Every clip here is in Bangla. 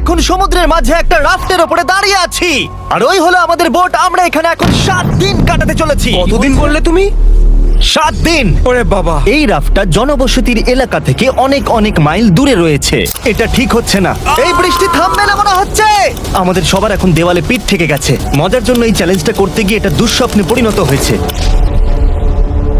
এখন সমুদ্রের মাঝে একটা রাফটের ওপরে দাঁড়িয়ে আছি। আর ওই হলো আমাদের বোট আমরা এখানে এখন সাত দিন কাটাতে চলেছি। কতদিন বললে তুমি? সাত দিন। ওরে বাবা। এই রাফটা জনবসতির এলাকা থেকে অনেক অনেক মাইল দূরে রয়েছে। এটা ঠিক হচ্ছে না। এই বৃষ্টি থামবে না মনে হচ্ছে। আমাদের সবার এখন দেওয়ালে পিঠ থেকে গেছে। মজার জন্য এই চ্যালেঞ্জটা করতে গিয়ে এটা দুঃস্বপ্নে পরিণত হয়েছে।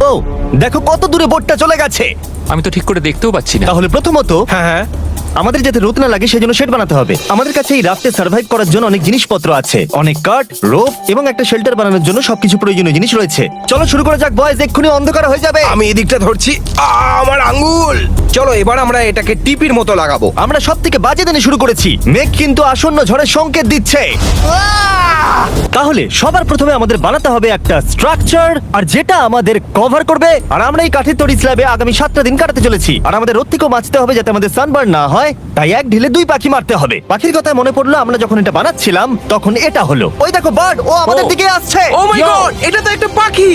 ও দেখো কত দূরে বোটটা চলে গেছে। আমি তো ঠিক করে দেখতেও পাচ্ছি না। তাহলে প্রথমত হ্যাঁ হ্যাঁ। আমাদের যাতে রোদ না লাগে সেজন্য শেড বানাতে হবে। আমাদের কাছে এই রাফটে সার্ভাইভ করার জন্য অনেক জিনিসপত্র আছে। অনেক কাঠ রোপ এবং একটা শেল্টার বানানোর জন্য সবকিছু প্রয়োজনীয় জিনিস রয়েছে। চলো শুরু করা যাক বয়স এক্ষুনি অন্ধকার হয়ে যাবে। আমি এদিকটা ধরছি আ, আমার আঙ্গুল। চলো এবার আমরা এটাকে টিপির মতো লাগাবো। আমরা সব থেকে বাজে দিনে শুরু করেছি। মেঘ কিন্তু আসন্ন ঝড়ের সংকেত দিচ্ছে। তাহলে সবার প্রথমে আমাদের বানাতে হবে একটা স্ট্রাকচার আর যেটা আমাদের কভার করবে। আর আমরা এই কাঠের তৈরি স্ল্যাবে আগামী সাতটা দিন কাটাতে চলেছি। আর আমাদের রোদ থেকেও বাঁচতে হবে যাতে আমাদের সানবার্ন না হয়। তাই এক ঢিলে দুই পাখি মারতে হবে। পাখির কথা মনে পড়ল আমরা যখন এটা বানাচ্ছিলাম তখন এটা হলো। ওই দেখো বার্ড ও আমাদের দিকে আসছে। ও মাই গড এটা তো একটা পাখি!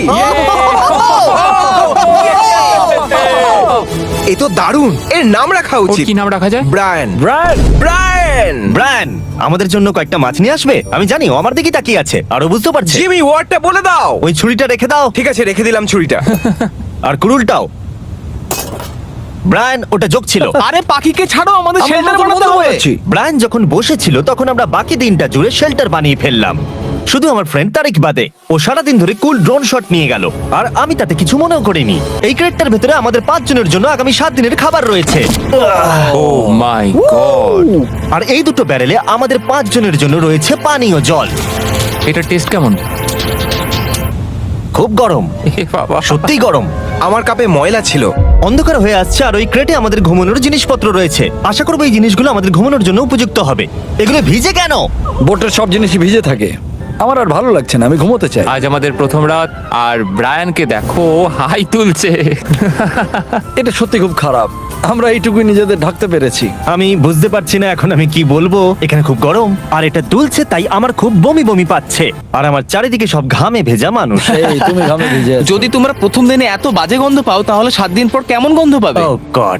এ তো দারুণ। এর নাম রাখা উচিত। কি নাম রাখা যায়? ব্রায়ান। ব্রায়ান! ব্রায়ান! ব্রায়ান আমাদের জন্য কয়েকটা মাছ নিয়ে আসবে। আমি জানি ও আমার দিকেই তাকিয়ে আছে আরও বুঝতে পারছি। জিমি ওয়ার্ডটা বলে দাও। ওই ছুরিটা রেখে দাও। ঠিক আছে রেখে দিলাম ছুরিটা। আর কুরুলটাও ব্রায়ান ওটা যোগ ছিল। আরে পাখিকে ছাড়ো আমাদের শেল্টার বানাতে হবে। ব্রায়ান যখন বসেছিল তখন আমরা বাকি দিনটা জুড়ে শেল্টার বানিয়ে ফেললাম। শুধু আমার ফ্রেন্ড তারিক বাদে। ও সারাদিন ধরে কুল ড্রোন শট নিয়ে গেল। আর আমি তাতে কিছু মনেও করিনি। এই ক্রেটটার ভেতরে আমাদের পাঁচ জনের জন্য আগামী সাত দিনের খাবার রয়েছে। ও মাই গড আর এই দুটো ব্যারেলে আমাদের পাঁচ জনের জন্য রয়েছে পানীয় জল। এটার টেস্ট কেমন? খুব গরম। এ বাবা। সত্যিই গরম। আমার কাপে ময়লা ছিল। অন্ধকার হয়ে আসছে আর ওই ক্রেটে আমাদের ঘুমানোর জিনিসপত্র রয়েছে। আশা করব এই জিনিসগুলো আমাদের ঘুমানোর জন্য উপযুক্ত হবে। এগুলো ভিজে কেন? বোটের সব জিনিসই ভিজে থাকে। আমার আর ভালো লাগছে না আমি ঘুমোতে চাই। আজ আমাদের প্রথম রাত আর ব্রায়ানকে দেখো হাই তুলছে। এটা সত্যি খুব খারাপ। আমরা এইটুকুই নিজেদের ঢাকতে পেরেছি। আমি বুঝতে পারছি না এখন আমি কি বলব। এখানে খুব গরম আর এটা তুলছে তাই আমার খুব বমি বমি পাচ্ছে। আর আমার চারিদিকে সব ঘামে ভেজা মানুষ। এই তুমি ঘামে ভিজে আছো। যদি তোমরা প্রথম দিনে এত বাজে গন্ধ পাও তাহলে সাত দিন পর কেমন গন্ধ পাবে? Oh God!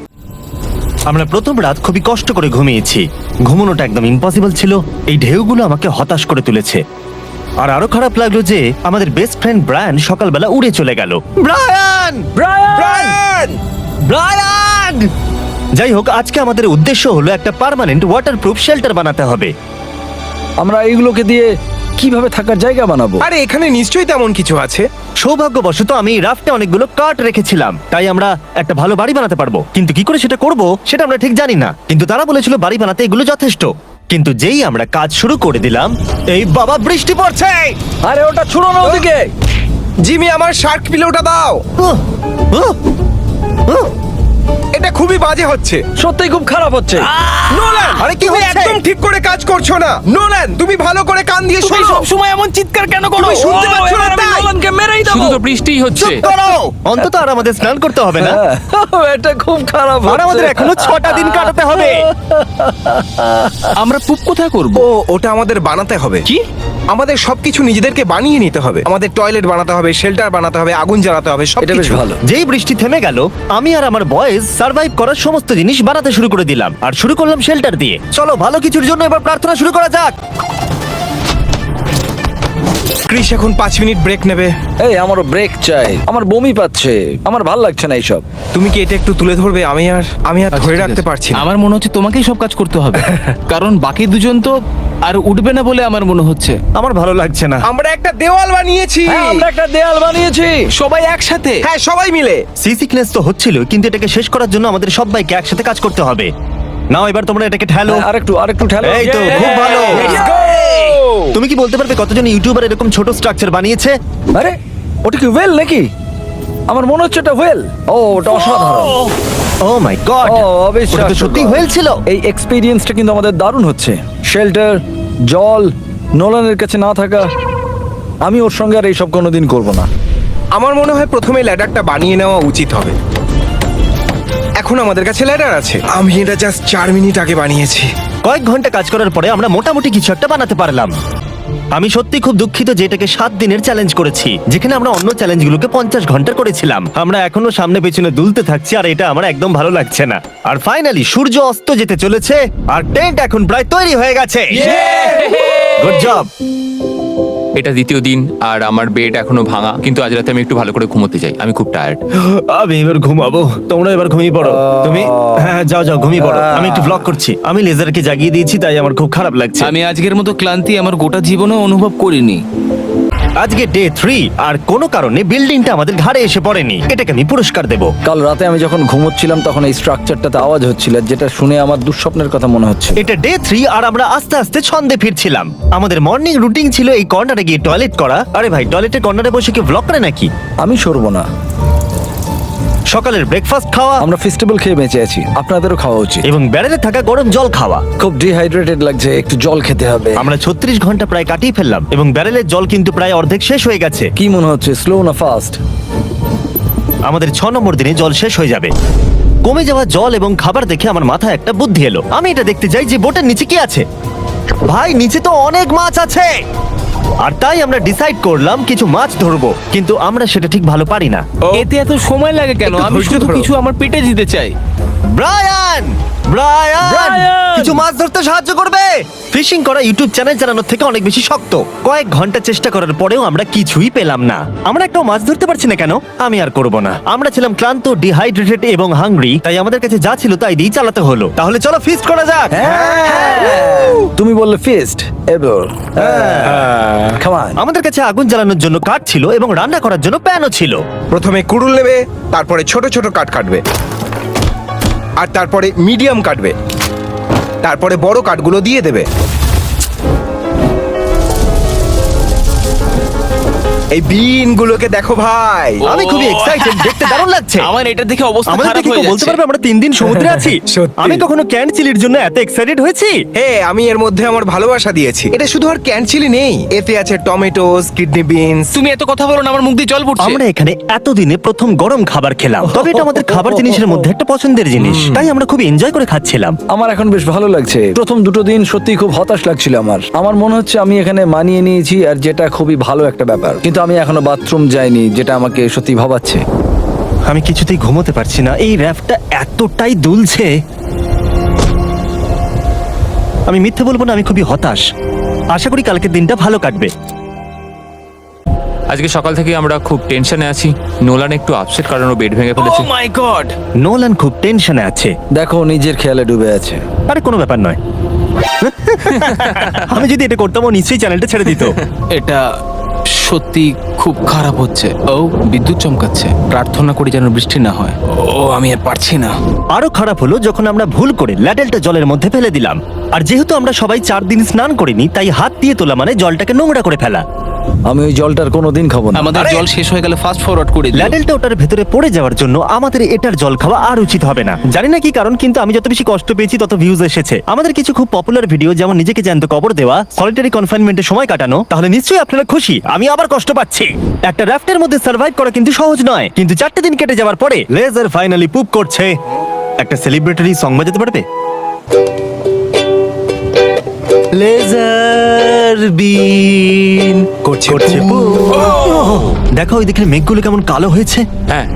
আমরা প্রথম রাত খুবই কষ্ট করে ঘুমিয়েছি। ঘুমানোটা একদম ইম্পসিবল ছিল। এই ঢেউগুলো আমাকে হতাশ করে তুলেছে। আর আরও খারাপ লাগল যে আমাদের বেস্ট ফ্রেন্ড ব্রায়ান সকালবেলা উড়ে চলে গেল। ব্রায়ান ব্রায়ান ব্রায়ান যাই হোক আজকে আমাদের উদ্দেশ্য হলো একটা পার্মানেন্ট ওয়াটারপ্রুফ শেল্টার বানাতে হবে। আমরা এইগুলোকে দিয়ে কীভাবে থাকার জায়গা বানাবো? আরে এখানে নিশ্চয়ই তেমন কিছু আছে। সৌভাগ্যবশত আমি এই রাফটে অনেকগুলো কাঠ রেখেছিলাম তাই আমরা একটা ভালো বাড়ি বানাতে পারব। কিন্তু কি করে সেটা করব সেটা আমরা ঠিক জানি না। কিন্তু তারা বলেছিল বাড়ি বানাতে এগুলো যথেষ্ট। কিন্তু যেই আমরা কাজ শুরু করে দিলাম এই বাবা বৃষ্টি পড়ছে! আরে ওটা ছুড়ো না ওদিকে! জিমি আমার শার্ক পিলোটা দাও! উহ, উহ, উহ। এটা খুবই বাজে হচ্ছে। সত্যি খুব খারাপ হচ্ছে। নোলান! আরে কি তুমি হচ্ছে? একদম ঠিক করে কাজ করছ না। নোলান তুমি ভালো করে কান দিয়ে তুমি শোনো। সব সময় এমন চিৎকার কেন করো? তুমি শুনতে ও, পাচ্ছ না এবার আমি তাই? নোলানকে মেরেই দেবো। শুধু তো বৃষ্টিই হচ্ছে। চুপ করো। অন্তত আর আমাদের স্নান করতে হবে না। হ্যাঁ, এটা খুব খারাপ আর আমাদের হচ্ছে। এখনও ছটা দিন কাটাতে হবে। আমরা পুপ কোথায় করব? ও ওটা আমাদের বানাতে হবে। কি? আমাদের সবকিছু নিজেদেরকে বানিয়ে নিতে হবে। আমাদের টয়লেট বানাতে হবে শেল্টার বানাতে হবে আগুন জ্বালাতে হবে এটা বেশ সবকিছু। ভালো। যেই বৃষ্টি থেমে গেল আমি আর আমার বয়েজ সার্ভাইভ করার সমস্ত জিনিস বানাতে শুরু করে দিলাম। আর শুরু করলাম শেল্টার দিয়ে। চলো ভালো কিছুর জন্য এবার প্রার্থনা শুরু করা যাক। ক্রিস এখন পাঁচ মিনিট ব্রেক নেবে। এই আমারও ব্রেক চাই। আমার বমি পাচ্ছে। আমার ভালো লাগছে না এইসব। তুমি কি এটা একটু তুলে ধরবে? আমি আর আমি আর ধরে রাখতে পারছি না। আমার মনে হচ্ছে তোমাকেই সব কাজ করতে হবে। কারণ বাকি দুজন তো আর উঠবে না বলে আমার মনে হচ্ছে। আমার ভালো লাগছে না। আমরা একটা দেওয়াল বানিয়েছি। হ্যাঁ আমরা একটা দেয়াল বানিয়েছি। সবাই একসাথে। হ্যাঁ সবাই মিলে। সি সিকনেস তো হচ্ছিল কিন্তু এটাকে শেষ করার জন্য আমাদের সবাইকে একসাথে কাজ করতে হবে। নাও এবার তোমরা এটাকে ঠেলো। হ্যাঁ, আরেকটু আরেকটু ঠেলো। এই তো, খুব ভালো। তুমি কি বলতে পারবে কতজন ইউটিউবার এরকম ছোট স্ট্রাকচার বানিয়েছে? আরে ওটা কি ওয়েল নাকি? আমার মনে হচ্ছে এটা ওয়েল ও ওটা অসাধারণ। ও মাই গড ও অবিশ্বাস্য ওটা তো সত্যি হয়েল ছিল। এই এক্সপিরিয়েন্সটা কিন্তু আমাদের দারুণ হচ্ছে। শেল্টার জল নোলানের কাছে না থাকা আমি ওর সঙ্গে আর এইসব কোনোদিন করব না। আমার মনে হয় প্রথমে ল্যাডারটা বানিয়ে নেওয়া উচিত হবে। এখন আমাদের কাছে ল্যাডার আছে। আমি এটা জাস্ট চার মিনিট আগে বানিয়েছি। কয়েক ঘণ্টা কাজ করার পরে আমরা মোটামুটি কিছু একটা বানাতে পারলাম। আমি সত্যি খুব দুঃখিত যে এটাকে সাত দিনের চ্যালেঞ্জ করেছি। যেখানে আমরা অন্য চ্যালেঞ্জগুলোকে পঞ্চাশ ঘণ্টা করেছিলাম। আমরা এখনও সামনে পেছনে দুলতে থাকছি আর এটা আমার একদম ভালো লাগছে না। আর ফাইনালি সূর্য অস্ত যেতে চলেছে আর টেন্ট এখন প্রায় তৈরি হয়ে গেছে। গুড জব এটা দ্বিতীয় দিন আর আমার বেড এখনও ভাঙা। কিন্তু আজ রাতে আমি একটু ভালো করে ঘুমোতে চাই। আমি খুব টায়ার্ড আমি এবার ঘুমাবো। তোমরা এবার ঘুমিয়ে পড়ো। তুমি? হ্যাঁ যাও যাও ঘুমিয়ে পড়ো। আমি একটু ব্লগ করছি। আমি লেজারকে জাগিয়ে দিয়েছি তাই আমার খুব খারাপ লাগছে। আমি আজকের মতো ক্লান্তি আমার গোটা জীবনে অনুভব করিনি। আজকে ডে থ্রি আর কোনো কারণে বিল্ডিংটা আমাদের ঘাড়ে এসে পড়েনি। এটাকে আমি পুরস্কার দেবো। কাল রাতে আমি যখন ঘুমোচ্ছিলাম তখন এই স্ট্রাকচারটাতে আওয়াজ হচ্ছিল যেটা শুনে আমার দুঃস্বপ্নের কথা মনে হচ্ছে। এটা ডে থ্রি আর আমরা আস্তে আস্তে ছন্দে ফিরছিলাম। আমাদের মর্নিং রুটিন ছিল এই কর্নারে গিয়ে টয়লেট করা। আরে ভাই টয়লেটের কর্নারে বসে কি ব্লক করে নাকি? আমি সরবো না। সকালের ব্রেকফাস্ট খাওয়া। আমরা ফেস্টিভ্যাল খেয়ে বেঁচে আছি। আপনাদেরও খাওয়া উচিত। এবং ব্যারেলে থাকা গরম জল খাওয়া। খুব ডিহাইড্রেটেড লাগছে একটু জল খেতে হবে। আমরা ছত্রিশ ঘণ্টা প্রায় কাটিয়ে ফেললাম এবং ব্যারেলের জল কিন্তু প্রায় অর্ধেক শেষ হয়ে গেছে। কি মনে হচ্ছে স্লো না ফাস্ট আমাদের ছ নম্বর দিনে জল শেষ হয়ে যাবে। কমে যাওয়া জল এবং খাবার দেখে আমার মাথায় একটা বুদ্ধি এলো। আমি এটা দেখতে চাই যে বোটের নিচে কি আছে। ভাই নিচে তো অনেক মাছ আছে। আর তাই আমরা ডিসাইড করলাম কিছু মাছ ধরবো কিন্তু আমরা সেটা ঠিক ভালো পারি না। এতে এত সময় লাগে কেন? একটু আমি ধৈর্য শুধু ধরো। কিছু আমার পেটে দিতে চাই। ব্রায়ান! ব্রায়ান! কিছু মাছ ধরতে সাহায্য করবে? ফিশিং করা ইউটিউব চ্যানেল চালানোর থেকে অনেক বেশি শক্ত। কয়েক ঘণ্টা চেষ্টা করার পরেও আমরা কিছুই পেলাম না। আমরা একটাও মাছ ধরতে পারছি না কেন? আমি আর করব না। আমরা ছিলাম ক্লান্ত ডিহাইড্রেটেড এবং হাংরি তাই আমাদের কাছে যা ছিল তাই দিয়ে চালাতে হলো। তাহলে চলো ফিস্ট করা যাক। তুমি বললে ফিস্ট এবার খামান আমাদের কাছে আগুন জ্বালানোর জন্য কাঠ ছিল এবং রান্না করার জন্য প্যানও ছিল। প্রথমে কুড়ুল নেবে তারপরে ছোট ছোট কাঠ কাটবে। আর তারপরে মিডিয়াম কাটবে। তারপরে বড় কাঠগুলো দিয়ে দেবে। এই বিনগুলোকে দেখো ভাই। আমি খুবই এক্সাইটেড দেখতে দারুণ লাগছে। আমার এটা দেখে অবস্থা আমাদের খারাপ হয়ে কেউ বলতে যাচ্ছে। পারবে আমরা তিন দিন সমুদ্রে আছি। সত্যি। আমি কখনো ক্যান চিলির জন্য এত এক্সাইটেড হয়েছি? হে আমি এর মধ্যে আমার ভালোবাসা দিয়েছি। এটা শুধু আর ক্যানচিলি নেই। এতে আছে টমেটোস কিডনি বিনস তুমি এত কথা বলো না আমার মুখ দিয়ে জল পড়ছে। আমরা এখানে এতদিনে প্রথম গরম খাবার খেলাম। তবে এটা আমাদের খাবার জিনিসের মধ্যে একটা পছন্দের জিনিস। তাই আমরা খুব এনজয় করে খাচ্ছিলাম। আমার এখন বেশ ভালো লাগছে। প্রথম দুটো দিন সত্যি খুব হতাশ লাগছিল আমার। আমার মনে হচ্ছে আমি এখানে মানিয়ে নিয়েছি আর যেটা খুবই ভালো একটা ব্যাপার। কিন্তু আমি এখনও বাথরুম যাইনি যেটা আমাকে সত্যি ভাবাচ্ছে। আমি কিছুতেই ঘুমোতে পারছি না। এই র্যাপটা এতটাই দুলছে। আমি মিথ্যে বলব না আমি খুবই হতাশ। আশা করি কালকের দিনটা ভালো কাটবে। আজকে সকাল থেকে আমরা খুব টেনশনে আছি। নোলান একটু আপসেট কারণ ও বেড ভেঙে ও ফেলেছে মাই গড নোলান খুব টেনশনে আছে। দেখো নিজের খেয়ালে ডুবে আছে। আরে কোনো ব্যাপার নয়। আমি যদি এটা করতাম ও নিশ্চয়ই চ্যানেলটা ছেড়ে দিত। এটা সত্যি খুব খারাপ হচ্ছে। ও বিদ্যুৎ চমকাচ্ছে। প্রার্থনা করি যেন বৃষ্টি না হয়। ও, আমি আর পারছি না। আরও খারাপ হলো যখন আমরা ভুল করে ল্যাডেলটা জলের মধ্যে ফেলে দিলাম। আর যেহেতু আমরা সবাই চার দিন স্নান করিনি, তাই হাত দিয়ে তোলা মানে জলটাকে নোংরা করে ফেলা। আমি ওই জলটার কোনোদিন খাব না। আমাদের আরে! জল শেষ হয়ে গেলে ফাস্ট ফরওয়ার্ড করে দিও। ল্যাডেলটা ওটার ভেতরে পড়ে যাওয়ার জন্য আমাদের এটার জল খাওয়া আর উচিত হবে না। জানি না কি কারণ কিন্তু আমি যত বেশি কষ্ট পেয়েছি তত ভিউজ এসেছে। আমাদের কিছু খুব পপুলার ভিডিও যেমন নিজেকে জ্যান্ত কবর দেওয়া সলিটারি কনফাইনমেন্টে সময় কাটানো তাহলে নিশ্চয়ই আপনারা খুশি। আমি আবার কষ্ট পাচ্ছি। একটা র্যাফটের মধ্যে সার্ভাইভ করা কিন্তু সহজ নয়। কিন্তু চারটে দিন কেটে যাওয়ার পরে লেজার ফাইনালি পুপ করছে। একটা সেলিব্রেটরি সং বাজাতে পারবে? লেজার বিন করছে করছে। দেখো ওই দিকে মেঘগুলো কেমন কালো হয়েছে। হ্যাঁ।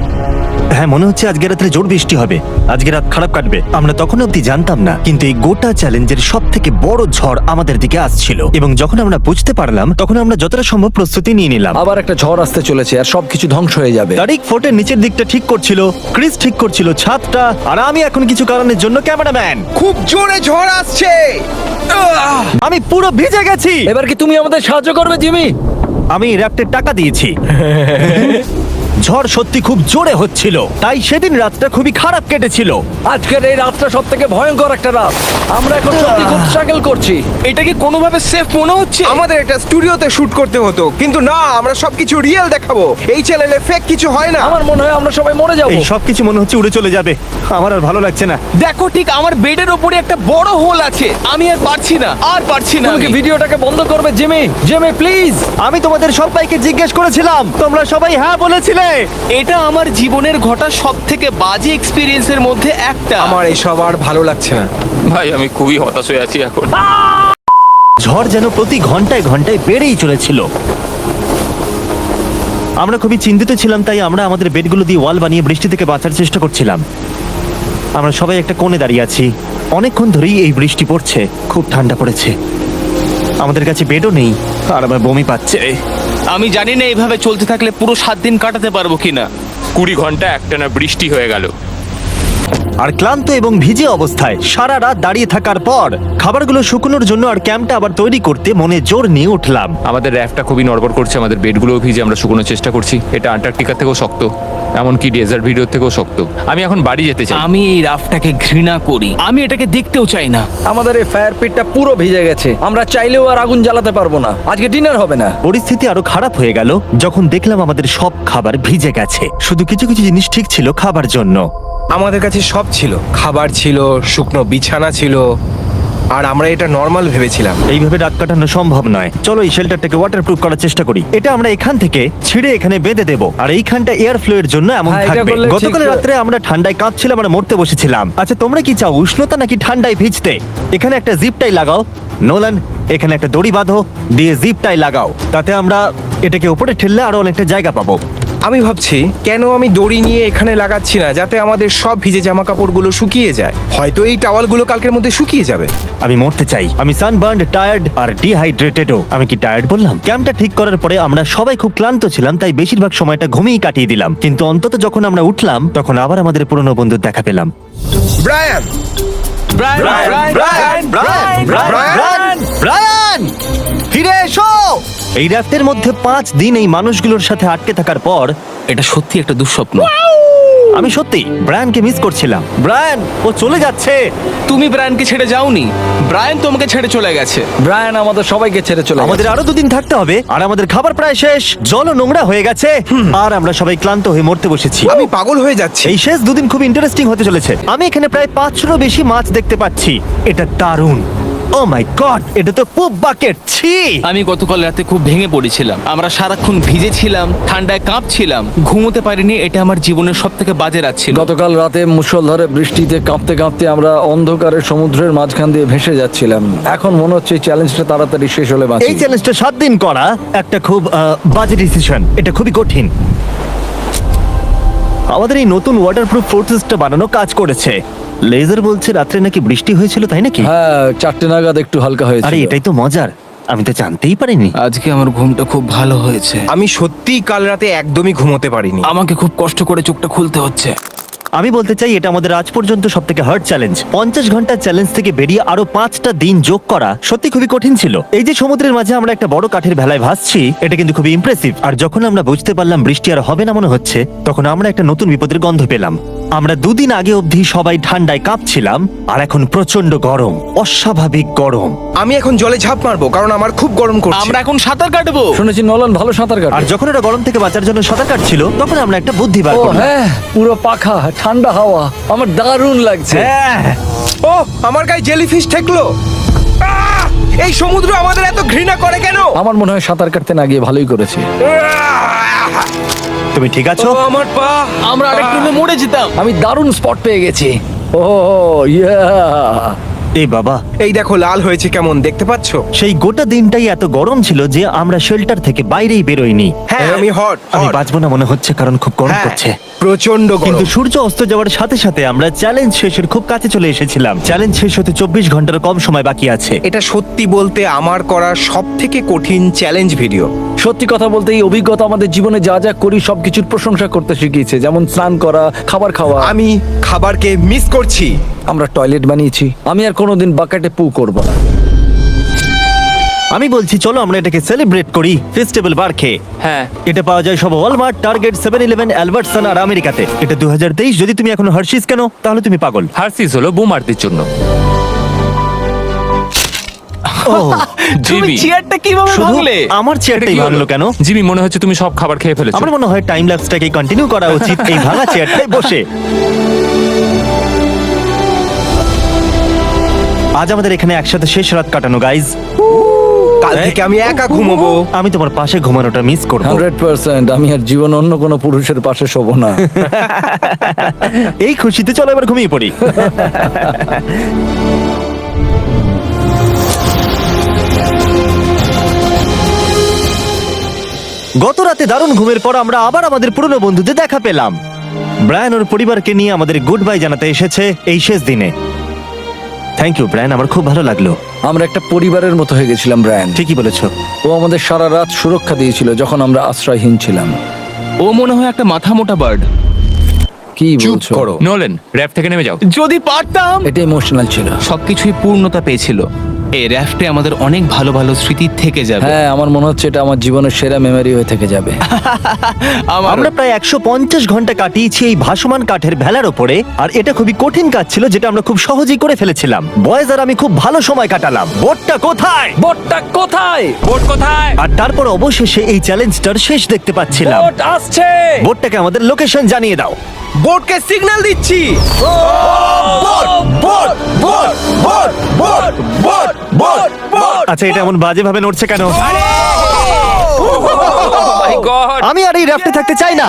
হ্যাঁ মনে হচ্ছে আজকে রাত্রে জোর বৃষ্টি হবে। আজকে রাত খারাপ কাটবে। আমরা তখন অব্দি জানতাম না। কিন্তু এই গোটা চ্যালেঞ্জের সব থেকে বড় ঝড় আমাদের দিকে আসছিল। এবং যখন আমরা বুঝতে পারলাম তখন আমরা যতটা সম্ভব প্রস্তুতি নিয়ে নিলাম। আবার একটা ঝড় আসতে চলেছে আর সবকিছু ধ্বংস হয়ে যাবে। তারিক ফোর্টের নিচের দিকটা ঠিক করছিল ক্রিস ঠিক করছিল ছাদটা আর আমি এখন কিছু কারণের জন্য ক্যামেরাম্যান। খুব জোরে ঝড় আসছে! আমি পুরো ভিজে গেছি। এবার কি তুমি আমাদের সাহায্য করবে জিমি? আমি র্যাপটের টাকা দিয়েছি। ঝড় সত্যি খুব জোরে হচ্ছিল। তাই সেদিন রাতটা খুবই খারাপ কেটেছিল। আজকের এই রাতটা সব থেকে ভয়ঙ্কর একটা রাত। আমরা এখন সত্যি খুব স্ট্রাগল করছি। এটা কি কোনোভাবে সেফ মনে হচ্ছে? আমাদের একটা স্টুডিওতে শুট করতে হতো। কিন্তু না আমরা সবকিছু রিয়েল দেখাবো। এই চ্যানেলে ফেক কিছু হয় না। আমার মনে হয় আমরা সবাই মরে যাব। এই সব কিছু মনে হচ্ছে উড়ে চলে যাবে। আমার আর ভালো লাগছে না। দেখো ঠিক আমার বেডের ওপরে একটা বড় হোল আছে। আমি আর পারছি না। আর পারছি না তুমি কি ভিডিওটাকে বন্ধ করবে জিমি? জিমি প্লিজ আমি তোমাদের সবাইকে জিজ্ঞেস করেছিলাম। তোমরা সবাই হ্যাঁ বলেছিলে। এটা আমার জীবনের ঘটা সব থেকে বাজে এক্সপিরিয়েন্সের মধ্যে একটা। আমার এসব আর ভালো লাগছে না। ভাই আমি খুবই হতাশ হয়ে আছি এখন। ঝড় যেন প্রতি ঘন্টায় ঘন্টায় বেড়েই চলেছিল। আমরা খুবই চিন্তিত ছিলাম তাই আমরা আমাদের বেডগুলো দিয়ে ওয়াল বানিয়ে বৃষ্টি থেকে বাঁচার চেষ্টা করছিলাম। আমরা সবাই একটা কোণে দাঁড়িয়ে আছি। অনেকক্ষণ ধরেই এই বৃষ্টি পড়ছে। খুব ঠান্ডা পড়েছে। আমাদের কাছে বেডও নেই আর আমার বমি পাচ্ছে। আমি জানি না এইভাবে চলতে থাকলে পুরো সাত দিন কাটাতে পারব কিনা। কুড়ি ঘণ্টা একটানা বৃষ্টি হয়ে গেল। আর ক্লান্ত এবং ভিজে অবস্থায় সারা রাত দাঁড়িয়ে থাকার পর খাবারগুলো শুকনোর জন্য আর ক্যাম্পটা আবার তৈরি করতে মনে জোর নিয়ে উঠলাম। আমাদের র্যাফটা খুবই নড়বড় করছে আমাদের বেডগুলোও ভিজে আমরা শুকোনোর চেষ্টা করছি। এটা আন্টার্কটিকার থেকেও শক্ত। এমনকি ডেজার্ট ভিডিওর থেকেও শক্ত। আমি এখন বাড়ি যেতে চাই। আমি এই রাফটাকে ঘৃণা করি। আমি এটাকে দেখতেও চাই না। আমাদের এই ফায়ার পিটটা পুরো ভিজে গেছে। আমরা চাইলেও আর আগুন জ্বালাতে পারব না। আজকে ডিনার হবে না। পরিস্থিতি আরও খারাপ হয়ে গেল যখন দেখলাম আমাদের সব খাবার ভিজে গেছে। শুধু কিছু কিছু জিনিস ঠিক ছিল খাবার জন্য। আমাদের কাছে সব ছিল। খাবার ছিল শুকনো বিছানা ছিল আর আমরা এটা নর্মাল ভেবেছিলাম। এইভাবে রাত কাটানো সম্ভব নয়। চলো এই শেল্টারটাকে ওয়াটারপ্রুফ করার চেষ্টা করি। এটা আমরা এখান থেকে ছিঁড়ে এখানে বেঁধে দেবো। আর এইখানটা এয়ার ফ্লো এর জন্য এমন হ্যাঁ, এটা থাকবে। করলে ঠিক। গতকাল রাত্রে আমরা ঠান্ডায় কাঁপছিলাম আর মরতে বসেছিলাম। আচ্ছা তোমরা কি চাও উষ্ণতা নাকি ঠান্ডায় ভিজতে? এখানে একটা জিপ টাই লাগাও। নোলান এখানে একটা দড়ি বাঁধো। দিয়ে জিপ টাই লাগাও। তাতে আমরা এটাকে উপরে ঠেললে আরও অনেকটা জায়গা পাবো। আমি ভাবছি কেন আমি দড়ি নিয়ে এখানে লাগাচ্ছি না যাতে আমাদের সব ভিজে জামা কাপড়গুলো শুকিয়ে যায়? হয়তো এই টাওয়ালগুলো কালকের মধ্যে শুকিয়ে যাবে। আমি মরতে চাই। আমি সানবার্ন টায়ার্ড আর ডিহাইড্রেটেডও আমি কি টায়ার্ড বললাম? ক্যাম্পটা ঠিক করার পরে আমরা সবাই খুব ক্লান্ত ছিলাম তাই বেশিরভাগ সময়টা ঘুমিয়ে কাটিয়ে দিলাম। কিন্তু অন্তত যখন আমরা উঠলাম তখন আবার আমাদের পুরনো বন্ধুর দেখা পেলাম। ব্রায়ান ব্রায়ান ব্রায়ান এই রাতের মধ্যে পাঁচ দিন এই মানুষগুলোর সাথে আটকে থাকার পর এটা সত্যি একটা দুঃস্বপ্ন। আমি সত্যি ব্রায়ানকে মিস করছিলাম। ব্রায়ান ও চলে যাচ্ছে। তুমি ব্রায়ানকে ছেড়ে যাওনি। ব্রায়ান তোমাকে ছেড়ে চলে গেছে। ব্রায়ান আমাদের সবাইকে ছেড়ে চলে আমাদের আরও দুদিন থাকতে হবে আর আমাদের খাবার প্রায় শেষ। জলও নোংরা হয়ে গেছে। আর আমরা সবাই ক্লান্ত হয়ে মরতে বসেছি। আমি পাগল হয়ে যাচ্ছি। এই শেষ দুদিন খুব ইন্টারেস্টিং হতে চলেছে। আমি এখানে প্রায় পাঁচশোরও বেশি মাছ দেখতে পাচ্ছি। এটা দারুণ। ও মাই গড এটা তো খুব বাকেট ছি। আমি গতকাল রাতে খুব ভেঙে পড়েছিলাম। আমরা সারাক্ষণ ভিজেছিলাম ঠান্ডায় কাঁপছিলাম। ঘুমোতে পারিনি এটা আমার জীবনের সব থেকে বাজে রাত ছিল। গতকাল রাতে মুষলধারে বৃষ্টিতে কাঁপতে কাঁপতে আমরা অন্ধকারের সমুদ্রের মাঝখান দিয়ে ভেসে যাচ্ছিলাম। এখন মনে হচ্ছে এই চ্যালেঞ্জটা তাড়াতাড়ি শেষ হলে বাঁচি। এই চ্যালেঞ্জটা সাত দিন করা একটা খুব আহ, বাজে ডিসিশন এটা খুবই কঠিন। আমাদের এই নতুন ওয়াটারপ্রুফ ফোর্সেসটা বানানো কাজ করেছে। লেজার বলছে রাত্রে নাকি বৃষ্টি হয়েছিল তাই নাকি? হ্যাঁ চারটে নাগাদ একটু হালকা হয়েছে আরে এটাই তো মজার। আমি তো জানতেই পারিনি। আজকে আমার ঘুমটা খুব ভালো হয়েছে। আমি সত্যি কাল রাতে একদমই ঘুমোতে পারিনি। আমাকে খুব কষ্ট করে চোখটা খুলতে হচ্ছে। আমি বলতে চাই এটা আমাদের আজ পর্যন্ত সব থেকে হার্ড চ্যালেঞ্জ পঞ্চাশ ঘণ্টার চ্যালেঞ্জ থেকে বেরিয়ে আরও পাঁচটা দিন যোগ করা সত্যি খুবই কঠিন ছিল। এই যে সমুদ্রের মাঝে আমরা একটা বড় কাঠের ভেলায় ভাসছি এটা কিন্তু খুবই ইমপ্রেসিভ আর যখন আমরা বুঝতে পারলাম বৃষ্টি আর হবে না মনে হচ্ছে তখন আমরা একটা নতুন বিপদের গন্ধ পেলাম। আমরা দুদিন আগে অবধি সবাই ঠান্ডায় কাঁপছিলাম আর এখন প্রচণ্ড গরম অস্বাভাবিক গরম। আমি এখন জলে ঝাঁপ মারবো কারণ আমার খুব গরম করছে। আমরা এখন সাঁতার কাটবো। শুনেছি নলন ভালো সাঁতার আর যখন ওরা গরম থেকে বাঁচার জন্য সাঁতার কাটছিল তখন আমরা একটা বুদ্ধি বার ও করলাম। হ্যাঁ পুরো পাখা ঠান্ডা হাওয়া আমার দারুণ লাগছে। হ্যাঁ। ও আমার গায়ে জেলিফিশ ঠেকলো। আহ! এই সমুদ্র আমাদের এত ঘৃণা করে কেন? আমার মনে হয় সাঁতার কাটতে না গিয়ে ভালোই করেছে। আহ! তুমি ঠিক আছো? আমার পা। আমরা আরেকটু মরে যেতাম। আমি দারুণ স্পট পেয়ে গেছি। ও ইয়া এই বাবা। এই দেখো লাল হয়েছে কেমন দেখতে পাচ্ছো? সেই গোটা দিনটাই এত গরম ছিল যে আমরা শেল্টার থেকে বাইরেই বেরোইনি। হ্যাঁ আমি হট আমি বাঁচবো না মনে হচ্ছে কারণ খুব গরম করছে প্রচণ্ড কিন্তু সূর্য অস্ত যাওয়ার সাথে সাথে আমরা চ্যালেঞ্জ শেষের খুব কাছে চলে এসেছিলাম। চ্যালেঞ্জ শেষ হতে চব্বিশ ঘণ্টার কম সময় বাকি আছে। এটা সত্যি বলতে আমার করা সব থেকে কঠিন চ্যালেঞ্জ ভিডিও সত্যি কথা বলতে এই অভিজ্ঞতা আমাদের জীবনে যা যা করি সবকিছুর প্রশংসা করতে শিখিয়েছে। যেমন স্নান করা খাবার খাওয়া। আমি খাবারকে মিস করছি। আমরা টয়লেট বানিয়েছি। আমি আর কোনোদিন বাকেটে পু করব না। আমি বলছি চলো আমরা এটাকে সেলিব্রেট করি ফেস্টিভ্যাল বার খেয়ে। হ্যাঁ। এটা পাওয়া যায় সব Walmart Target seven eleven Albertson আর আমেরিকাতে। এটা দু হাজার তেইশ যদি তুমি এখন হার্শিস কেন তাহলে তুমি পাগল। হার্সিস হলো বোমারদের জন্য। তুমি জিমি চেয়ারটা কীভাবে শুধু ভাঙলে? আমার চেয়ারটাই এটা কি ভাঙলো হলো? কেন? জিমি মনে হচ্ছে তুমি সব খাবার খেয়ে ফেলেছো। আমার মনে হয় টাইম ল্যাপসটাকে কন্টিনিউ করা উচিত এই ভাঙা চেয়ারটায় বসে। আজ আমাদের এখানে একসাথে শেষ রাত কাটানো গাইজ কাল থেকে আমি একা ঘুমোবো। আমি তোমার পাশে ঘুমানোটা মিস করব। হান্ড্রেড পার্সেন্ট আমি আর জীবন অন্য কোনো পুরুষের পাশে শোবো না। এই খুশিতে চলো এবার ঘুমিয়ে পড়ি। গত রাতে দারুণ ঘুমের পর আমরা আবার আমাদের পুরনো বন্ধুদের দেখা পেলাম। ব্রায়ান ওর পরিবারকে নিয়ে আমাদের গুড বাই জানাতে এসেছে এই শেষ দিনে। থ্যাংক ইউ ব্রায়ান আমার খুব ভালো লাগল। আমরা একটা পরিবারের মতো হয়ে গেছিলাম ব্রায়ান। ঠিকই বলেছ। ও আমাদের সারা রাত সুরক্ষা দিয়েছিল যখন আমরা আশ্রয়হীন ছিলাম। ও মনে হয় একটা মাথা মোটা বার্ড কি চুপ বলছো? করো। নোলেন র্যাপ থেকে নেমে যাও। যদি পারতাম। এটা ইমোশনাল ছিল। সবকিছুই পূর্ণতা পেয়েছিল। এই র্যাফটে আমাদের অনেক ভালো ভালো স্মৃতি থেকে যাবে। হ্যাঁ আমার মনে হচ্ছে এটা আমার জীবনের সেরা মেমরি হয়ে থেকে যাবে। আমার আমরা প্রায় একশো পঞ্চাশ ঘণ্টা কাটিয়েছি এই ভাসমান কাঠের ভেলার ওপরে আর এটা খুবই কঠিন কাজ ছিল যেটা আমরা খুব সহজেই করে ফেলেছিলাম। বয়েজ আর আমি খুব ভালো সময় কাটালাম। বোটটা কোথায়? বোটটা কোথায়? বোট কোথায়? আর তারপর অবশেষে এই চ্যালেঞ্জটার শেষ দেখতে পাচ্ছিলাম। বোট আসছে! বোটটাকে আমাদের লোকেশন জানিয়ে দাও। বোর্ডকে সিগন্যাল দিচ্ছি। আচ্ছা এটা এমন বাজে ভাবে নড়ছে কেন? Oh আমি আর এই রাফটে থাকতে চাই না।